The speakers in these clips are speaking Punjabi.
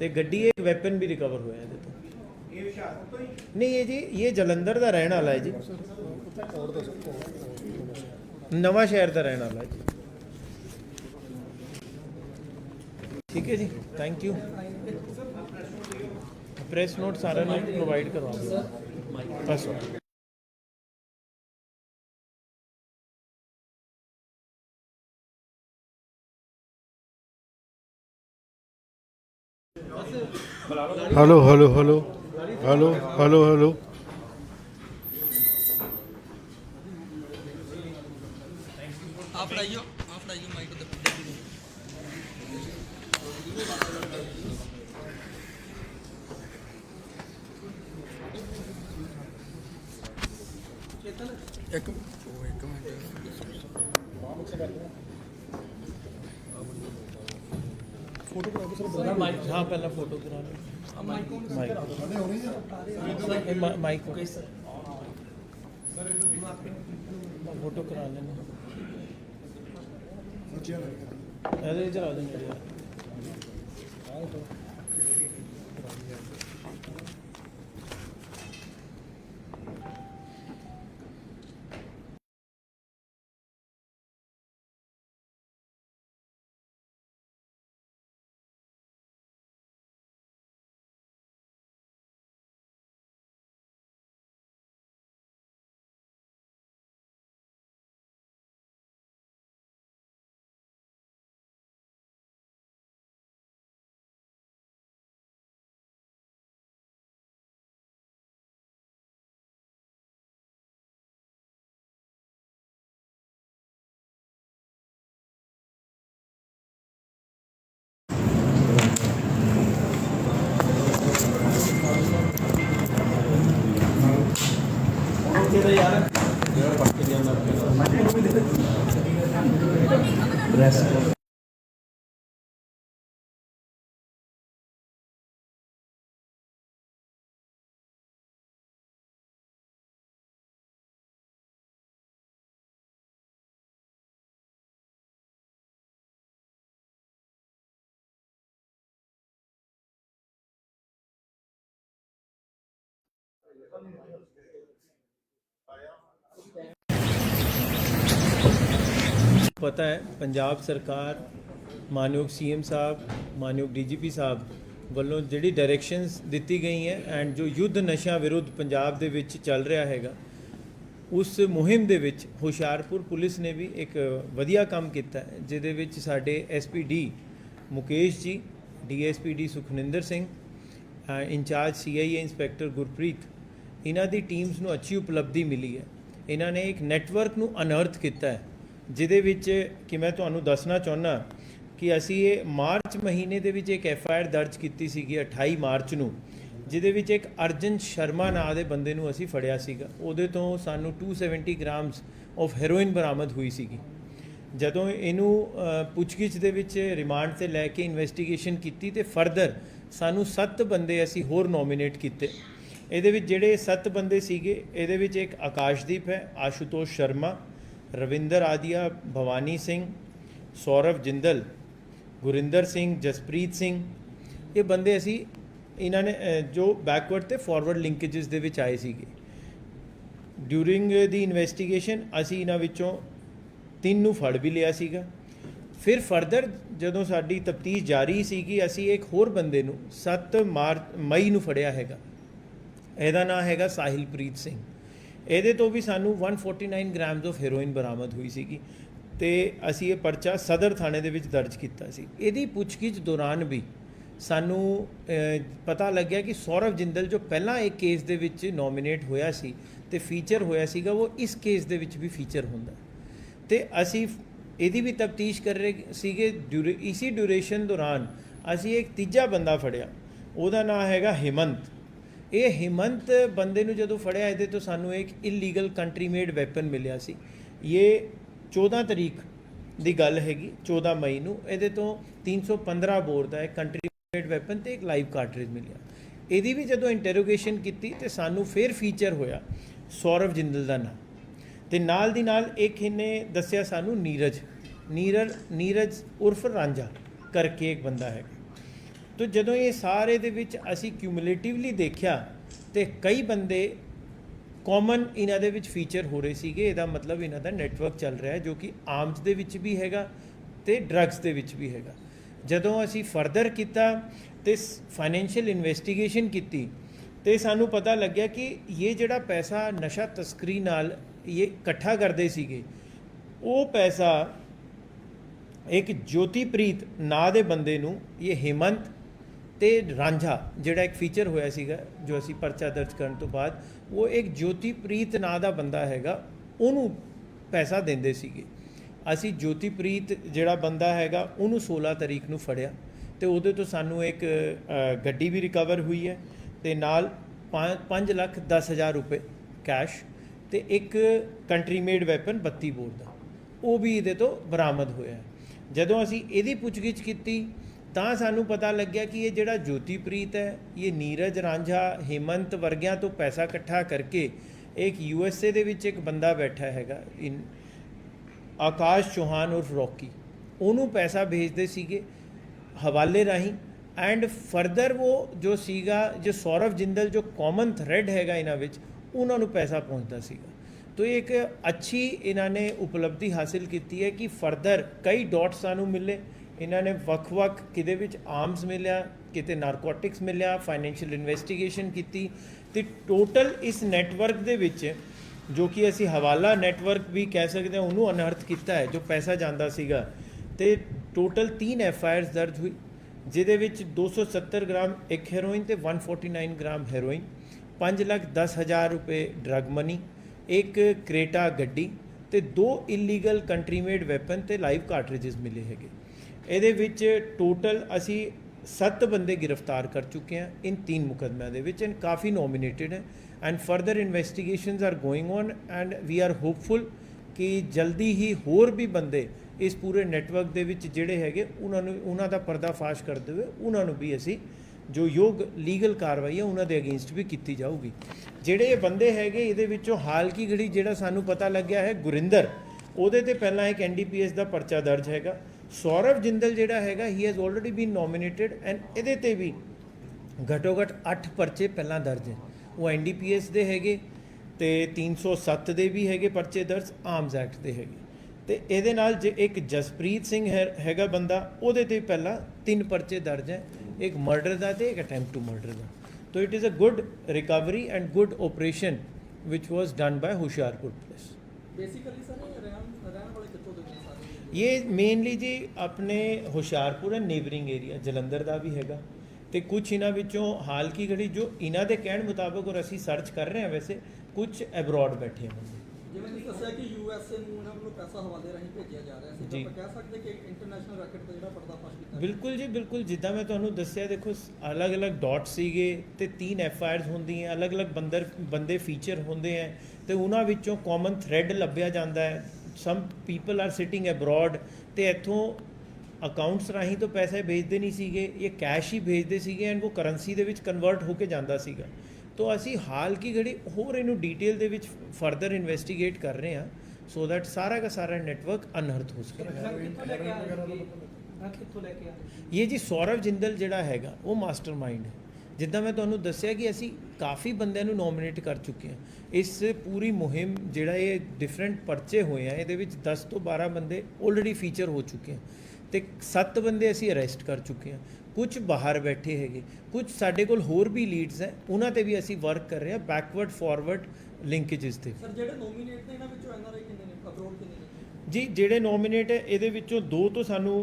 ਤੇ ਗੱਡੀ ਇੱਕ ਵੈਪਨ ਵੀ ਰਿਕਵਰ ਹੋਇਆ ਇਹਦੇ ਤੋਂ। ਇਹ ਹੁਸ਼ਿਆਰਪੁਰ ਤੋਂ ਹੀ? ਨਹੀਂ ਇਹ ਜੀ ਇਹ ਜਲੰਧਰ ਦਾ ਰਹਿਣ ਵਾਲਾ ਹੈ ਜੀ। ਨਵਾਂ ਸ਼ਹਿਰ ਦਾ ਰਹਿਣ ਵਾਲਾ ਹੈ ਜੀ। ਠੀਕ ਹੈ ਜੀ ਥੈਂਕ ਯੂ ਪ੍ਰੈਸ ਨੋਟ ਸਾਰਾ ਨੂੰ ਪ੍ਰੋਵਾਈਡ ਕਰਵਾ ਦਿਓ। ਬਸ hello hello hello hello hello hello ਆਪ ਲਾਈਓ ਆਪ ਲਾਈਓ ਮਾਈਕ ਤੇ ਇੱਕ ਉਹ ਇੱਕ ਮਿੰਟ ਹਾਂ ਪਹਿਲਾਂ ਫੋਟੋ ਕਰਾ ਲਓ ਮਾਈਕ ਮਾਈਕ ਮਾਈਕ ਫੋਟੋ ਕਰਾ ਲੈਣਾ ਇਹਦੇ ਪਤਾ ਹੈ ਪੰਜਾਬ ਸਰਕਾਰ ਮਾਨਯੋਗ ਸੀਐਮ ਸਾਹਿਬ ਮਾਨਯੋਗ ਡੀਜੀਪੀ ਸਾਹਿਬ ਵੱਲੋਂ ਜਿਹੜੀ ਡਾਇਰੈਕਸ਼ਨਸ ਦਿੱਤੀ ਗਈ ਹੈ ਐਂਡ ਜੋ ਯੁੱਧ ਨਸ਼ਾ ਵਿਰੁੱਧ ਪੰਜਾਬ ਦੇ ਵਿੱਚ ਚੱਲ ਰਿਹਾ ਹੈਗਾ ਉਸ ਮੁਹਿੰਮ ਦੇ ਵਿੱਚ ਹੁਸ਼ਿਆਰਪੁਰ ਪੁਲਿਸ ਨੇ ਵੀ ਇੱਕ ਵਧੀਆ ਕੰਮ ਕੀਤਾ ਜਿਹਦੇ ਵਿੱਚ ਸਾਡੇ ਐਸਪੀਡੀ ਮੁਕੇਸ਼ ਜੀ ਡੀਐਸਪੀਡੀ ਸੁਖਨਿੰਦਰ ਸਿੰਘ ਅ, ਇੰਚਾਰਜ ਸੀਆਈਏ ਇੰਸਪੈਕਟਰ ਗੁਰਪ੍ਰੀਤ ਇਹਨਾਂ ਦੀ ਟੀਮਸ ਨੂੰ ਅੱਛੀ ਉਪਲਬਧੀ ਮਿਲੀ ਹੈ। ਇਹਨਾਂ ਨੇ ਇੱਕ ਨੈਟਵਰਕ ਨੂੰ ਅਨਰਥ ਕੀਤਾ ਹੈ, ਜਿਹਦੇ ਵਿੱਚ ਕਿ ਮੈਂ ਤੁਹਾਨੂੰ ਦੱਸਣਾ ਚਾਹੁੰਦਾ ਕਿ ਅਸੀਂ ਇਹ ਮਾਰਚ ਮਹੀਨੇ ਦੇ ਵਿੱਚ ਇੱਕ ਐਫ ਆਈ ਆਰ ਦਰਜ ਕੀਤੀ ਸੀਗੀ 28 ਮਾਰਚ ਨੂੰ, ਜਿਹਦੇ ਵਿੱਚ ਇੱਕ ਅਰਜਨ ਸ਼ਰਮਾ ਨਾਂ ਦੇ ਬੰਦੇ ਨੂੰ ਅਸੀਂ ਫੜਿਆ ਸੀਗਾ। ਉਹਦੇ ਤੋਂ ਸਾਨੂੰ 270 ਗ੍ਰਾਮਸ ਆਫ ਹੈਰੋਇਨ ਬਰਾਮਦ ਹੋਈ ਸੀਗੀ। ਜਦੋਂ ਇਹਨੂੰ ਪੁੱਛਗਿੱਛ ਦੇ ਵਿੱਚ ਰਿਮਾਂਡ ਤੇ ਲੈ ਕੇ ਇਨਵੈਸਟੀਗੇਸ਼ਨ ਕੀਤੀ ਤੇ ਫਰਦਰ ਸਾਨੂੰ 7 ਬੰਦੇ ਅਸੀਂ ਹੋਰ ਨੋਮੀਨੇਟ ਕੀਤੇ। ਇਹਦੇ ਵਿੱਚ ਜਿਹੜੇ ਸੱਤ ਬੰਦੇ ਸੀਗੇ, ਇਹਦੇ ਵਿੱਚ ਇੱਕ ਆਕਾਸ਼ਦੀਪ ਹੈ, ਆਸ਼ੂਤੋਸ਼ ਸ਼ਰਮਾ, ਰਵਿੰਦਰ ਆਦੀਆ, ਭਵਾਨੀ ਸਿੰਘ, ਸੌਰਵ ਜਿੰਦਲ, ਗੁਰਿੰਦਰ ਸਿੰਘ, ਜਸਪ੍ਰੀਤ ਸਿੰਘ। ਇਹ ਬੰਦੇ ਅਸੀਂ ਇਹਨਾਂ ਨੇ ਜੋ ਬੈਕਵਰਡ ਤੇ ਫਾਰਵਰਡ ਲਿੰਕੇजेस ਦੇ ਵਿੱਚ ਆਏ ਸੀਗੇ। ਡਿਊਰਿੰਗ ਦੀ ਇਨਵੈਸਟੀਗੇਸ਼ਨ ਅਸੀਂ ਇਹਨਾਂ ਵਿੱਚੋਂ ਤਿੰਨ ਨੂੰ ਫੜ ਵੀ ਲਿਆ ਸੀਗਾ। ਫਿਰ ਫਰਦਰ ਜਦੋਂ ਸਾਡੀ ਤਫਤੀਸ਼ ਜਾਰੀ ਸੀ ਕਿ ਅਸੀਂ ਇੱਕ ਹੋਰ ਬੰਦੇ ਨੂੰ 7 ਮਾਰਚ ਮਈ ਨੂੰ ਫੜਿਆ ਹੈਗਾ। ਇਹਦਾ ਨਾਮ ਹੈਗਾ ਸਾਹਿਲਪ੍ਰੀਤ ਸਿੰਘ। ਇਹਦੇ ਤੋਂ ਵੀ ਸਾਨੂੰ 149 ਗ੍ਰਾਮਸ ਆਫ ਹੈਰੋਇਨ ਬਰਾਮਦ ਹੋਈ ਸੀਗੀ ਤੇ ਅਸੀਂ ਇਹ ਪਰਚਾ ਸਦਰ ਥਾਣੇ ਦੇ ਵਿੱਚ ਦਰਜ ਕੀਤਾ ਸੀ। ਇਹਦੀ ਪੁੱਛਗਿੱਛ ਦੌਰਾਨ ਵੀ ਸਾਨੂੰ ਪਤਾ ਲੱਗਿਆ ਕਿ ਸੌਰਵ ਜਿੰਦਲ ਜੋ ਪਹਿਲਾਂ ਇੱਕ ਕੇਸ ਦੇ ਵਿੱਚ ਨੋਮੀਨੇਟ ਹੋਇਆ ਸੀ ਤੇ ਫੀਚਰ ਹੋਇਆ ਸੀਗਾ, ਉਹ ਇਸ ਕੇਸ ਦੇ ਵਿੱਚ ਵੀ ਫੀਚਰ ਹੁੰਦਾ। ਤੇ ਅਸੀਂ ਇਹਦੀ ਵੀ ਤਫਤੀਸ਼ ਕਰ ਰਹੇ ਸੀਗੇ। ਡਿਊਰੇ, ਇਸੀ ਡਿਊਰੇਸ਼ਨ ਦੌਰਾਨ ਅਸੀਂ ਇੱਕ ਤੀਜਾ ਬੰਦਾ ਫੜਿਆ। ਉਹਦਾ ਨਾਮ ਹੈਗਾ ਹਿਮੰਤ। ਇਹ ਹਿਮੰਤ ਬੰਦੇ ਨੂੰ ਜਦੋਂ ਫੜਿਆ ਇਹਦੇ ਤੋਂ ਸਾਨੂੰ ਇੱਕ ਇਲੀਗਲ ਕੰਟਰੀ ਮੇਡ ਵੈਪਨ ਮਿਲਿਆ ਸੀ। ਇਹ 14 ਤਰੀਕ ਦੀ ਗੱਲ ਹੈਗੀ 14 ਮਈ ਨੂੰ। ਇਹਦੇ ਤੋਂ 315 ਬੋਰ ਦਾ ਇੱਕ ਕੰਟਰੀ ਮੇਡ ਵੈਪਨ ਤੇ ਇੱਕ ਲਾਈਵ ਕਾਰਟ੍ਰਿਜ ਮਿਲਿਆ। ਇਹਦੀ ਵੀ ਜਦੋਂ ਇੰਟਰੋਗੇਸ਼ਨ ਕੀਤੀ ਤੇ ਸਾਨੂੰ ਫਿਰ ਫੀਚਰ ਹੋਇਆ ਸੌਰਵ ਜਿੰਦਲ ਦਾ ਨਾਮ। ਤੇ ਨਾਲ ਦੀ ਨਾਲ ਇੱਕ ਇਹਨੇ ਦੱਸਿਆ ਸਾਨੂੰ ਨੀਰਜ। ਨੀਰਜ ਨੀਰਜ ਉਰਫ ਰਾਂਝਾ ਕਰਕੇ ਇੱਕ ਬੰਦਾ ਹੈਗਾ। ਤੋ ਜਦੋਂ ਇਹ ਸਾਰੇ ਦੇ ਵਿੱਚ ਅਸੀਂ ਕਿਊਮੂਲੇਟਿਵਲੀ ਦੇਖਿਆ ਤੇ ਕਈ ਬੰਦੇ ਕਾਮਨ ਇਹਨਾਂ ਦੇ ਵਿੱਚ ਫੀਚਰ ਹੋ ਰਹੇ ਸੀਗੇ, ਇਹਦਾ ਮਤਲਬ ਇਹਨਾਂ ਦਾ ਨੈਟਵਰਕ ਚੱਲ ਰਿਹਾ ਹੈ, ਜੋ ਕਿ ਆਰਮਸ ਦੇ ਵਿੱਚ ਵੀ ਹੈਗਾ ਤੇ ਡਰੱਗਸ ਦੇ ਵਿੱਚ ਵੀ ਹੈਗਾ। ਜਦੋਂ ਅਸੀਂ ਫਰਦਰ ਕੀਤਾ ਤੇ ਫਾਈਨੈਂਸ਼ੀਅਲ ਇਨਵੈਸਟੀਗੇਸ਼ਨ ਕੀਤੀ ਤੇ ਸਾਨੂੰ ਪਤਾ ਲੱਗਿਆ ਕਿ ਇਹ ਜਿਹੜਾ ਪੈਸਾ ਨਸ਼ਾ ਤਸਕਰੀ ਨਾਲ ਇਹ ਇਕੱਠਾ ਕਰਦੇ ਸੀਗੇ, ਉਹ ਪੈਸਾ ਇੱਕ ਜੋਤੀਪ੍ਰੀਤ ਨਾਂ ਦੇ ਬੰਦੇ ਨੂੰ, ਇਹ ਹੇਮੰਤ ਤੇ ਰਾਂਝਾ, ਜਿਹੜਾ ਇੱਕ ਫੀਚਰ ਹੋਇਆ ਸੀਗਾ, ਜੋ ਅਸੀਂ ਪਰਚਾ ਦਰਜ ਕਰਨ ਤੋਂ ਬਾਅਦ, ਉਹ ਇੱਕ ਜੋਤੀਪ੍ਰੀਤ ਨਾਂ ਦਾ ਬੰਦਾ ਹੈਗਾ, ਉਹਨੂੰ ਪੈਸਾ ਦਿੰਦੇ ਸੀਗੇ। ਅਸੀਂ ਜੋਤੀਪ੍ਰੀਤ ਜਿਹੜਾ ਬੰਦਾ ਹੈਗਾ, ਉਹਨੂੰ 16 ਤਰੀਕ ਨੂੰ ਫੜਿਆ ਤੇ ਉਹਦੇ ਤੋਂ ਸਾਨੂੰ ਇੱਕ ਗੱਡੀ ਵੀ ਰਿਕਵਰ ਹੋਈ ਹੈ ਤੇ ਨਾਲ 5 ਲੱਖ 10 ਹਜ਼ਾਰ ਰੁਪਏ ਕੈਸ਼ ਤੇ ਇੱਕ ਕੰਟਰੀ ਮੇਡ ਵੈਪਨ 32 ਬੋਰ ਦਾ। ਉਹ ਵੀ ਇਹਦੇ ਤੋਂ ਬਰਾਮਦ ਹੋਇਆ। ਜਦੋਂ ਅਸੀਂ ਇਹਦੀ ਪੁੱਛਗਿੱਛ ਕੀਤੀ ਤਾਂ ਸਾਨੂੰ ਪਤਾ ਲੱਗਿਆ ਕਿ ਇਹ ਜਿਹੜਾ ਜੋਤੀਪ੍ਰੀਤ ਹੈ, ਇਹ ਨੀਰਜ ਰਾਂਝਾ ਹੇਮੰਤ ਵਰਗਿਆਂ ਤੋਂ ਪੈਸਾ ਇਕੱਠਾ ਕਰਕੇ ਇੱਕ ਯੂ ਐਸ ਏ ਦੇ ਵਿੱਚ ਇੱਕ ਬੰਦਾ ਬੈਠਾ ਹੈਗਾ, ਇਨ ਆਕਾਸ਼ ਚੌਹਾਨ ਉਰਫ ਰੌਕੀ। ਉਹਨੂੰ ਪੈਸਾ ਭੇਜਦੇ ਸੀਗੇ ਹਵਾਲੇ ਰਾਹੀਂ ਐਂਡ ਫਰਦਰ ਉਹ ਜੋ ਸੀਗਾ, ਜੋ ਸੌਰਵ ਜਿੰਦਲ, ਜੋ ਕਾਮਨ ਥ੍ਰੈਡ ਹੈਗਾ ਇਹਨਾਂ ਵਿੱਚ, ਉਹਨਾਂ ਨੂੰ ਪੈਸਾ ਪਹੁੰਚਦਾ ਸੀਗਾ। ਤੋ ਇਹ ਇੱਕ ਅੱਛੀ ਇਹਨਾਂ ਨੇ ਉਪਲਬਧੀ ਹਾਸਿਲ ਕੀਤੀ ਹੈ ਕਿ ਫਰਦਰ ਕਈ ਡਾਟ ਸਾਨੂੰ ਮਿਲੇ। ਇਹਨਾਂ ਨੇ ਵੱਖ-ਵੱਖ ਕਿਤੇ ਵਿੱਚ ਆਰਮਸ ਮਿਲਿਆ, ਕਿਤੇ ਨਾਰਕੋਟਿਕਸ ਮਿਲਿਆ ਫਾਈਨੈਂਸ਼ੀਅਲ ਇਨਵੈਸਟੀਗੇਸ਼ਨ ਕੀਤੀ ਤੇ ਟੋਟਲ ਇਸ ਨੈਟਵਰਕ ਦੇ ਵਿੱਚ ਜੋ ਕਿ ਅਸੀਂ ਹਵਾਲਾ ਨੈਟਵਰਕ ਵੀ ਕਹਿ ਸਕਦੇ ਹਾਂ, ਉਹਨੂੰ ਅਨਰਥ ਕੀਤਾ ਹੈ, ਜੋ ਪੈਸਾ ਜਾਂਦਾ ਸੀਗਾ ਤੇ ਟੋਟਲ 3 ਐਫ ਆਈ ਆਰਸ ਦਰਜ ਹੋਈ, ਜਿਹਦੇ ਵਿੱਚ 270 ਗ੍ਰਾਮ ਇੱਕ ਹੈਰੋਇਨ ਤੇ 149 ਗ੍ਰਾਮ ਹੈਰੋਇਨ 5 ਲੱਖ 10 ਹਜ਼ਾਰ ਰੁਪਏ ਡਰਗ ਮਨੀ ਇੱਕ ਕ੍ਰੇਟਾ ਗੱਡੀ ਤੇ ਦੋ ਇਲੀਗਲ ਕੰਟਰੀ ਮੇਡ ਵੈਪਨ ਤੇ ਲਾਈਵ ਕਾਰਟ੍ਰਿਜਸ ਮਿਲੇ ਹੈਗੇ। ਇਹਦੇ ਵਿੱਚ ਟੋਟਲ ਅਸੀਂ 7 ਬੰਦੇ ਗ੍ਰਿਫਤਾਰ ਕਰ ਚੁੱਕੇ ਹਾਂ, ਇਨ ਤਿੰਨ ਮੁਕਦਮਿਆਂ ਦੇ ਵਿੱਚ ਐਂਡ ਕਾਫੀ ਨੋਮੀਨੇਟਡ ਹੈ। And further investigations are going on and we are hopeful ਕਿ ਜਲਦੀ ਹੀ ਹੋਰ ਵੀ ਬੰਦੇ ਇਸ ਪੂਰੇ ਨੈਟਵਰਕ ਦੇ ਵਿੱਚ ਜਿਹੜੇ ਹੈਗੇ, ਉਹਨਾਂ ਨੂੰ, ਉਹਨਾਂ ਦਾ ਪਰਦਾਫਾਸ਼ ਕਰਦੇ ਹੋਏ ਉਹਨਾਂ ਨੂੰ ਵੀ ਅਸੀਂ ਜੋ ਯੋਗ ਲੀਗਲ ਕਾਰਵਾਈ ਹੈ, ਉਹਨਾਂ ਦੇ ਅਗੇਂਸਟ ਵੀ ਕੀਤੀ ਜਾਊਗੀ। ਜਿਹੜੇ ਇਹ ਬੰਦੇ ਹੈਗੇ, ਇਹਦੇ ਵਿੱਚੋਂ ਹਾਲ ਕੀ ਘੜੀ ਜਿਹੜਾ ਸਾਨੂੰ ਪਤਾ ਲੱਗਿਆ ਹੈ, ਗੁਰਿੰਦਰ, ਉਹਦੇ ਤੇ ਪਹਿਲਾਂ ਇੱਕ ਐਨਡੀਪੀਐਸ ਦਾ ਪਰਚਾ ਦਰਜ ਹੈਗਾ। ਸੌਰਵ ਜਿੰਦਲ ਜਿਹੜਾ ਹੈਗਾ ਹੀ has already been nominated and ਇਹਦੇ ਤੇ ਵੀ ਘੱਟੋ ਘੱਟ 8 ਪਰਚੇ ਪਹਿਲਾਂ ਦਰਜ ਹੈ। ਉਹ ਐਨਡੀਪੀਐਸ ਦੇ ਹੈਗੇ ਤੇ 307 ਦੇ ਵੀ ਹੈਗੇ ਪਰਚੇ ਦਰਜ ਆਰਮਸ ਐਕਟ ਦੇ ਹੈਗੇ। ਤੇ ਇਹਦੇ ਨਾਲ ਜੇ ਇੱਕ ਜਸਪ੍ਰੀਤ ਸਿੰਘ ਹੈਗਾ ਬੰਦਾ, ਉਹਦੇ ਤੇ ਪਹਿਲਾਂ ਤਿੰਨ ਪਰਚੇ ਦਰਜ ਹੈ। ਇੱਕ ਮਰਡਰ ਦਾ ਤੇ ਇੱਕ ਅਟੈਂਪਟ ਟੂ ਮਰਡਰ ਦਾ। ਤੋ it is a good recovery and good operation which was done by Hoshiarpur police basically sir ਇਹ ਰਹਿਣ ਰਹਿਣ ਵਾਲੇ ਕਿੱਥੋਂ ਦੇ ਨੇ ਇਹ ਮੇਨਲੀ ਜੀ ਆਪਣੇ Hoshiarpur and neighbouring area Jalandhar ਦਾ ਵੀ ਹੈਗਾ ਤੇ ਕੁਝ ਇਹਨਾਂ ਵਿੱਚੋਂ ਹਾਲ ਕੀ ਘੜੀ ਜੋ ਇਹਨਾਂ ਦੇ ਕਹਿਣ ਮੁਤਾਬਕ ਔਰ ਅਸੀਂ ਸਰਚ ਕਰ ਰਹੇ ਹਾਂ ਵੈਸੇ ਕੁਝ ਅਬਰੋਡ ਬੈਠੇ ਹੋਣਗੇ ਜਿਵੇਂ ਤੁਸੀਂ ਦੱਸਿਆ ਕਿ ਯੂ ਐਸ ਏ ਨੂੰ ਉਹਨਾਂ ਵੱਲੋਂ ਪੈਸਾ ਹਵਾਲੇ ਰਾਹੀਂ ਭੇਜਿਆ ਜਾ ਰਿਹਾ ਸੀ। ਤਾਂ ਆਪਾਂ ਕਹਿ ਸਕਦੇ ਕਿ ਇੰਟਰਨੈਸ਼ਨਲ ਰੈਕਟ ਦਾ ਜਿਹੜਾ ਪਰਦਾਫਾਸ਼ ਕੀਤਾ। ਬਿਲਕੁਲ ਜੀ ਬਿਲਕੁਲ ਜਿੱਦਾਂ ਮੈਂ ਤੁਹਾਨੂੰ ਦੱਸਿਆ ਦੇਖੋ ਅਲੱਗ-ਅਲੱਗ ਡਾਟ ਸੀਗੇ ਤੇ ਤਿੰਨ ਐਫ ਆਈ ਆਰਸ ਹੁੰਦੀਆਂ ਅਲੱਗ-ਅਲੱਗ ਬੰਦਰ ਬੰਦੇ ਫੀਚਰ ਹੁੰਦੇ ਹੈ ਤੇ ਉਹਨਾਂ ਵਿੱਚੋਂ ਕਾਮਨ ਥ੍ਰੈਡ ਲੱਭਿਆ ਜਾਂਦਾ ਹੈ some people are sitting abroad ਤੇ ਇੱਥੋਂ ਅਕਾਊਂਟਸ ਰਾਹੀਂ ਤੋਂ ਪੈਸੇ ਭੇਜਦੇ ਨਹੀਂ ਸੀਗੇ ਇਹ ਕੈਸ਼ ਹੀ ਭੇਜਦੇ ਸੀਗੇ ਐਂਡ ਉਹ ਕਰੰਸੀ ਦੇ ਵਿੱਚ ਕਨਵਰਟ ਹੋ ਕੇ ਜਾਂਦਾ ਸੀਗਾ। ਤੋਂ ਅਸੀਂ ਹਾਲ ਕੀ ਘੜੀ ਹੋਰ ਇਹਨੂੰ ਡੀਟੇਲ ਦੇ ਵਿੱਚ ਫਰਦਰ ਇਨਵੈਸਟੀਗੇਟ ਕਰ ਰਹੇ ਹਾਂ ਸੋ ਦੈਟ ਸਾਰਾ ਦਾ ਸਾਰਾ ਨੈਟਵਰਕ ਅਨਹਰਤ ਹੋ ਸਕੇ। ਇਹ ਜੀ ਸੌਰਵ ਜਿੰਦਲ ਜਿਹੜਾ ਹੈਗਾ ਉਹ ਮਾਸਟਰਮਾਈਂਡ ਹੈ। ਜਿੱਦਾਂ ਮੈਂ ਤੁਹਾਨੂੰ ਦੱਸਿਆ ਕਿ ਅਸੀਂ ਕਾਫੀ ਬੰਦਿਆਂ ਨੂੰ ਨੋਮੀਨੇਟ ਕਰ ਚੁੱਕੇ ਹਾਂ। ਇਸ ਪੂਰੀ ਮੁਹਿੰਮ ਜਿਹੜਾ ਇਹ ਡਿਫਰੈਂਟ ਪਰਚੇ ਹੋਏ ਆ ਇਹਦੇ ਵਿੱਚ 10 ਤੋਂ 12 ਬੰਦੇ ਆਲਰੇਡੀ ਫੀਚਰ ਹੋ ਚੁੱਕੇ ਆ ਤੇ 7 ਬੰਦੇ ਅਸੀਂ ਅਰੈਸਟ ਕਰ ਚੁੱਕੇ ਹਾਂ ਕੁਝ ਬਾਹਰ ਬੈਠੇ ਹੈਗੇ ਕੁਝ ਸਾਡੇ ਕੋਲ ਹੋਰ ਵੀ ਲੀਡਸ ਹੈ ਉਹਨਾਂ ਤੇ ਵੀ ਅਸੀਂ ਵਰਕ ਕਰ ਰਹੇ ਹਾਂ ਬੈਕਵਰਡ ਫਾਰਵਰਡ ਲਿੰਕੇजेस ਤੇ। ਸਰ ਜਿਹੜੇ ਨੋਮੀਨੇਟ ਨੇ ਇਹਨਾਂ ਵਿੱਚੋਂ ਐਨ ਆਰ ਆਈ ਕਿੰਨੇ ਨੇ? ਅਬਰੋਡ ਕਿੰਨੇ ਨੇ? ਜੀ ਜਿਹੜੇ ਨੋਮੀਨੇਟ ਹੈ ਇਹਦੇ ਵਿੱਚੋਂ ਦੋ ਤੋਂ ਸਾਨੂੰ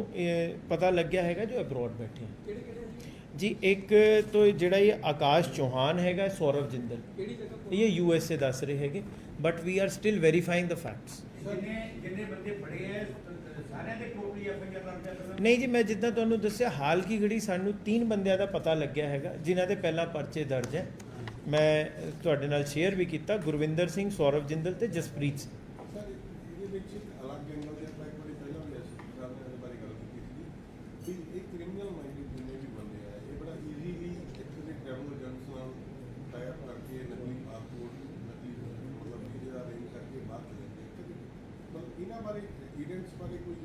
ਪਤਾ ਲੱਗਿਆ ਹੈਗਾ ਜੋ ਅਬਰੋਡ ਬੈਠੇ ਕਿਹੜੇ ਕਿਹੜੇ? ਜੀ ਇੱਕ ਤੋਂ ਜਿਹੜਾ ਇਹ ਆਕਾਸ਼ ਚੌਹਾਨ ਹੈਗਾ ਸੌਰਵ ਜਿੰਦਲ। ਕਿਹੜੀ ਜਗ੍ਹਾ ਤੋਂ? ਇਹ ਯੂ ਐਸ ਏ ਦੱਸ ਰਹੇ ਹੈਗੇ but we are still verifying the facts ਜਿੰਨੇ ਬੰਦੇ ਫੜੇ ਐ ਸਾਰਿਆਂ ਦੇ ਨਹੀਂ ਜੀ ਮੈਂ ਜਿੱਦਾਂ ਤੁਹਾਨੂੰ ਦੱਸਿਆ ਹਾਲ ਕੀ ਘੜੀ ਸਾਨੂੰ ਤਿੰਨ ਬੰਦਿਆਂ ਦਾ ਪਤਾ ਲੱਗਿਆ ਹੈਗਾ ਜਿਨ੍ਹਾਂ ਦੇ ਪਹਿਲਾਂ ਪਰਚੇ ਦਰਜ ਹੈ। ਮੈਂ ਤੁਹਾਡੇ ਨਾਲ ਸ਼ੇਅਰ ਵੀ ਕੀਤਾ ਗੁਰਵਿੰਦਰ ਸਿੰਘ ਸੌਰਵ ਜਿੰਦਲ ਤੇ ਜਸਪ੍ਰੀਤ ਸਿੰਘ ਸਰ ਇਹਦੇ ਵਿੱਚ ਇੱਕ ਅਲੱਗ ਐਂਗਲ ਦੇ ਆਪਾਂ ਇੱਕ ਵਾਰੀ ਪਹਿਲਾਂ ਵੀ ਅਸੀਂ ਕਰਦੇ ਦੇ ਬਾਰੇ ਗੱਲ ਕੀਤੀ ਸੀ ਵੀ ਇਹ ਕ੍ਰਿਮੀਨਲ ਮਾਈਂਡਡ ਜਿੰਨੇ ਵੀ ਬੰਦੇ ਆ ਇਹ ਬੜਾ ਈਜ਼ੀਲੀ ਇੱਥੇ ਦੇ ਟਰੈਵਲ ਏਜੰਟਸ ਨਾਲ ਟਾਈਪ ਕਰਕੇ ਨਕਲੀ ਪਾਸਪੋਰਟ ਨਕਲੀ ਮਤਲਬ ਵੀਜ਼ੇ ਦਾ ਅਰੇਂਜ ਕਰਕੇ ਬਾਹਰ ਚਲੇ ਜਾਂਦੇ ਆ। ਮਤਲਬ ਇਹਨਾਂ ਬਾਰੇ ਏਜੰਟਸ ਬਾਰੇ ਕੋਈ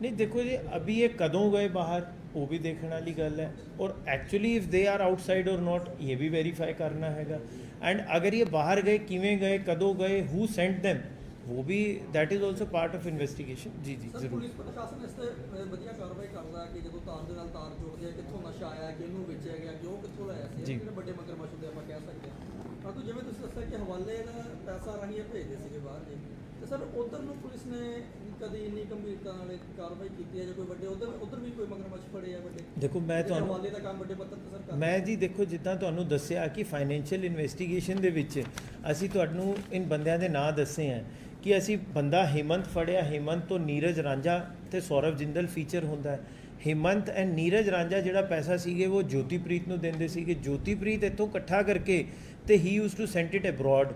ਨਹੀਂ। ਦੇਖੋ ਜੀ ਅਭੀ ਇਹ ਕਦੋਂ ਗਏ ਬਾਹਰ ਉਹ ਵੀ ਦੇਖਣ ਵਾਲੀ ਗੱਲ ਹੈ। ਔਰ actually if they are outside or not ਇਹ ਵੀ ਵੈਰੀਫਾਈ ਕਰਨਾ ਹੈਗਾ। ਐਂਡ ਅਗਰ ਇਹ ਬਾਹਰ ਗਏ ਕਿਵੇਂ ਗਏ ਕਦੋਂ ਗਏ ਹੂ ਸੈਂਟ them ਉਹ ਵੀ that is also part of investigation ਜੀ ਜੀ ਸਰ ਜ਼ਰੂਰ। ਪੁਲਿਸ ਪ੍ਰਸ਼ਾਸਨ ਇਸ ਤੇ ਅਹ, ਵਧੀਆ ਕਾਰਵਾਈ ਕਰਦਾ ਕਿ ਜਦੋਂ ਤਾਰ ਦੇ ਨਾਲ ਤਾਰ ਜੋੜਦੇ ਆ ਕਿੱਥੋਂ ਨਸ਼ਾ ਆਇਆ ਕਿਹਨੂੰ ਵੇਚਿਆ ਗਿਆ ਕਿ ਉਹ ਕਿੱਥੋਂ ਲਾਇਆ ਸੀ ਜੀ। ਜਿਹੜੇ ਵੱਡੇ ਮਗਰਮੱਛ ਹੁੰਦੇ ਆਪਾਂ ਕਹਿ ਸਕਦੇ ਹਾਂ। ਪਰੰਤੂ ਜਿਵੇਂ ਤੁਸੀਂ ਦੱਸਿਆ ਕਿ ਹਵਾਲੇ ਦਾ ਪੈਸਾ ਰਾਹੀਂ ਇਹ ਭੇਜਦੇ ਸੀਗੇ ਬਾਹਰ ਜੀ। ਤੇ ਸਰ ਉਧਰ ਨੂੰ ਪੁਲਿਸ ਨੇ ਕਦੀ ਇੰਨੀ ਗੰਭੀਰਤਾ ਨਾਲ ਕਾਰਵਾਈ ਕੀਤੀ ਹੈ ਜਾਂ ਕੋਈ ਵੱਡੇ ਉਧਰ ਉਧਰ ਵੀ ਕੋਈ ਮਗਰਮੱਛ ਫੜੇ ਆ ਵੱਡੇ? ਦੇਖੋ ਮੈਂ ਤੁਹਾਨੂੰ ਹਵਾਲੇ ਦਾ ਕੰਮ ਵੱਡੇ ਪੱਧਰ ਤੇ ਸਰ ਮੈਂ ਜੀ ਦੇਖੋ ਜਿੱਦਾਂ ਤੁਹਾਨੂੰ ਦੱਸਿਆ ਕਿ ਫਾਈਨੈਂਸ਼ੀਅਲ ਇਨਵੈਸਟੀਗੇਸ਼ਨ ਦੇ ਵਿੱਚ ਅਸੀਂ ਤੁਹਾਨੂੰ ਇਨ ਬੰਦਿਆਂ ਦੇ ਨਾਂ ਦੱਸੇ ਆ ਕਿ ਅਸੀਂ ਬੰਦਾ ਹਿਮੰਤ ਫੜਿਆ। ਹਿਮੰਤ ਤੋਂ ਨੀਰਜ ਰਾਂਝਾ ਤੇ ਸੌਰਵ ਜਿੰਦਲ ਫੀਚਰ ਹੁੰਦਾ ਹੈ। ਹਿਮੰਤ ਐਂਡ ਨੀਰਜ ਰਾਂਝਾ ਜਿਹੜਾ ਪੈਸਾ ਸੀਗੇ ਉਹ ਜੋਤੀਪ੍ਰੀਤ ਨੂੰ ਦਿੰਦੇ ਸੀਗੇ। ਜੋਤੀਪ੍ਰੀਤ ਇੱਥੋਂ ਇਕੱਠਾ ਕਰਕੇ ਤੇ ਹੀ use to send it abroad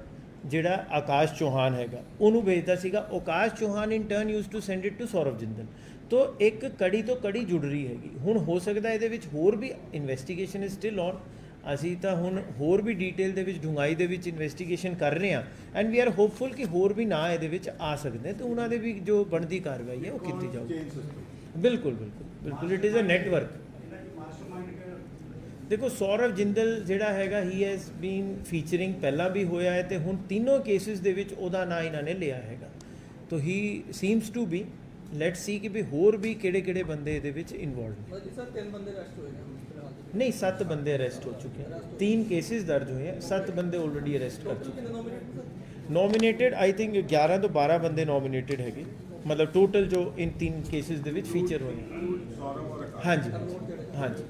ਜਿਹੜਾ ਆਕਾਸ਼ ਚੌਹਾਨ ਹੈਗਾ ਉਹਨੂੰ ਭੇਜਦਾ ਸੀਗਾ। Akash Chauhan in turn use to send it to Saurav Jindal ਤੋ ਇੱਕ ਕੜੀ ਤੋਂ ਕੜੀ ਜੁੜ ਰਹੀ ਹੈਗੀ। ਹੁਣ ਹੋ ਸਕਦਾ ਇਹਦੇ ਵਿੱਚ ਹੋਰ ਵੀ ਇਨਵੈਸਟੀਗੇਸ਼ਨ ਇਜ਼ ਸਟਿਲ ਔਨ ਅਸੀਂ ਤਾਂ ਹੁਣ ਹੋਰ ਵੀ ਡਿਟੇਲ ਦੇ ਵਿੱਚ ਡੂੰਘਾਈ ਦੇ ਵਿੱਚ ਇਨਵੈਸਟੀਗੇਸ਼ਨ ਕਰ ਰਹੇ ਹਾਂ। ਐਂਡ ਵੀ ਆਰ ਹੋਪਫੁਲ ਕਿ ਹੋਰ ਵੀ ਨਾ ਇਹਦੇ ਵਿੱਚ ਆ ਸਕਦੇ ਤੇ ਉਹਨਾਂ ਦੇ ਵੀ ਜੋ ਬਣਦੀ ਕਾਰਵਾਈ ਹੈ ਉਹ ਕੀਤੀ ਜਾਊਗੀ। ਬਿਲਕੁਲ ਬਿਲਕੁਲ ਬਿਲਕੁਲ। ਇਟ ਇਜ਼ ਅ ਨੈਟਵਰਕ ਦੇਖੋ ਸੌਰਵ ਜਿੰਦਲ ਜਿਹੜਾ ਹੈਗਾ ਹੀ ਹੈਸ ਬੀਨ ਫੀਚਰਿੰਗ ਪਹਿਲਾਂ ਵੀ ਹੋਇਆ ਹੈ ਤੇ ਹੁਣ ਤਿੰਨੋਂ ਕੇਸਿਸ ਦੇ ਵਿੱਚ ਉਹਦਾ ਨਾਂ ਇਹਨਾਂ ਨੇ ਲਿਆ ਹੈਗਾ। ਤੋ he seems to be let's see ਕਿ ਵੀ ਹੋਰ ਵੀ ਕਿਹੜੇ-ਕਿਹੜੇ ਬੰਦੇ ਇਹਦੇ ਵਿੱਚ ਇਨਵੋਲਵ ਨੇ। ਸਰ ਤਿੰਨ ਬੰਦੇ ਅਰੈਸਟ ਹੋਏ ਨੇ ਨਹੀਂ ਸੱਤ ਬੰਦੇ ਅਰੈਸਟ ਹੋ ਚੁੱਕੇ ਹਨ ਤਿੰਨ ਕੇਸਿਸ ਦਰਜ ਹੋਏ ਹਨ ਸੱਤ ਬੰਦੇ ਆਲਰੇਡੀ ਅਰੈਸਟ ਕਰ ਚੁੱਕੇ ਨੋਮੀਨੇਟਡ ਆਈ ਥਿੰਕ 11 ਤੋਂ 12 ਬੰਦੇ ਨੋਮੀਨੇਟਡ ਹੈਗੇ। ਮਤਲਬ ਟੋਟਲ ਜੋ ਇਨ ਤਿੰਨ ਕੇਸਿਸ ਦੇ ਵਿੱਚ ਫੀਚਰ ਹੋਏ ਸੌਰਵ ਹਾਂਜੀ ਹਾਂਜੀ।